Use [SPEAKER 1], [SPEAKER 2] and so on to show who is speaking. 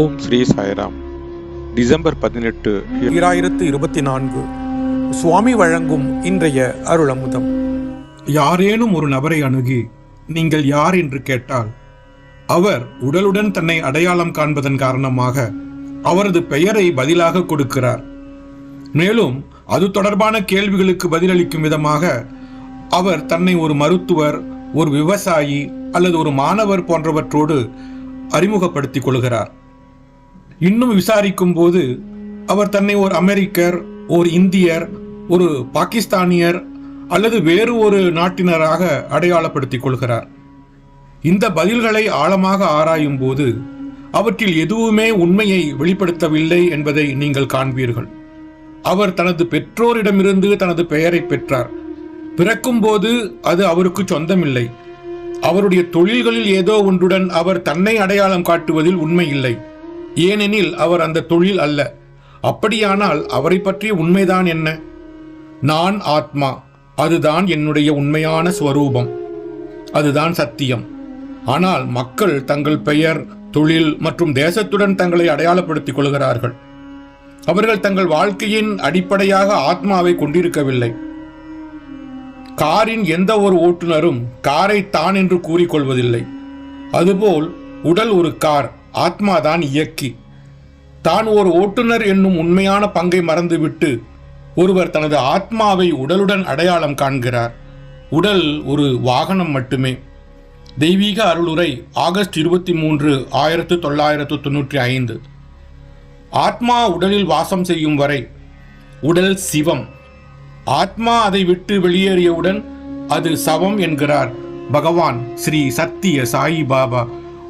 [SPEAKER 1] ஓம் Sri Sairam. December பதினெட்டு
[SPEAKER 2] ஈராயிரத்து இருபத்தி நான்கு. சுவாமி வழங்கும் இன்றைய அருளமுதம்.
[SPEAKER 3] யாரேனும் ஒரு நபரை அணுகி நீங்கள் யார் என்று கேட்டால் அவர் உடலுடன் தன்னை அடையாளம் காண்பதன் காரணமாக அவரது பெயரை பதிலாக கொடுக்கிறார். மேலும் அது தொடர்பான கேள்விகளுக்கு பதிலளிக்கும் விதமாக அவர் தன்னை ஒரு மருத்துவர் ஒரு விவசாயி அல்லது ஒரு மாணவர் போன்றவற்றோடு அறிமுகப்படுத்திக் கொள்கிறார். இன்னும் விசாரிக்கும் போது அவர் தன்னை ஒரு அமெரிக்கர் ஒரு இந்தியர் ஒரு பாகிஸ்தானியர் அல்லது வேறு ஒரு நாட்டினராக அடையாளப்படுத்திக் கொள்கிறார். இந்த பதில்களை ஆழமாக ஆராயும் போது அவற்றில் எதுவுமே உண்மையை வெளிப்படுத்தவில்லை என்பதை நீங்கள் காண்பீர்கள். அவர் தனது பெற்றோரிடமிருந்து தனது பெயரை பெற்றார். பிறக்கும்போது அது அவருக்கு சொந்தமில்லை. அவருடைய தொழில்களில் ஏதோ ஒன்றுடன் அவர் தன்னை அடையாளம் காட்டுவதில் உண்மை இல்லை. ஏனெனில் அவர் அந்த தொழில் அல்ல. அப்படியானால் அவரை பற்றிய உண்மைதான் என்ன? நான் ஆத்மா. அதுதான் என்னுடைய உண்மையான ஸ்வரூபம். அதுதான் சத்தியம். ஆனால் மக்கள் தங்கள் பெயர் தொழில் மற்றும் தேசத்துடன் தங்களை அடையாளப்படுத்திக் கொள்கிறார்கள். அவர்கள் தங்கள் வாழ்க்கையின் அடிப்படையாக ஆத்மாவை கொண்டிருக்கவில்லை. காரின் எந்த ஒரு ஓட்டுநரும் காரை தான் என்று கூறிக்கொள்வதில்லை அதுபோல் உடல் ஒரு கார். ஆத்மாதான் இயக்கி. தான் ஒரு ஓட்டுநர் என்னும் உண்மையான பங்கை மறந்துவிட்டு ஒருவர் தனது ஆத்மாவை உடலுடன் அடையாளம் காண்கிறார். உடல் ஒரு வாகனம் மட்டுமே. தெய்வீக அருளுரை ஆகஸ்ட் இருபத்தி மூன்று ஆயிரத்து தொள்ளாயிரத்து தொன்னூற்றி ஐந்து. ஆத்மா உடலில் வாசம் செய்யும் வரை உடல் சிவம். ஆத்மா அதை விட்டு வெளியேறியவுடன் அது சவம் என்கிறார் பகவான் ஸ்ரீ சத்திய சாயி பாபா.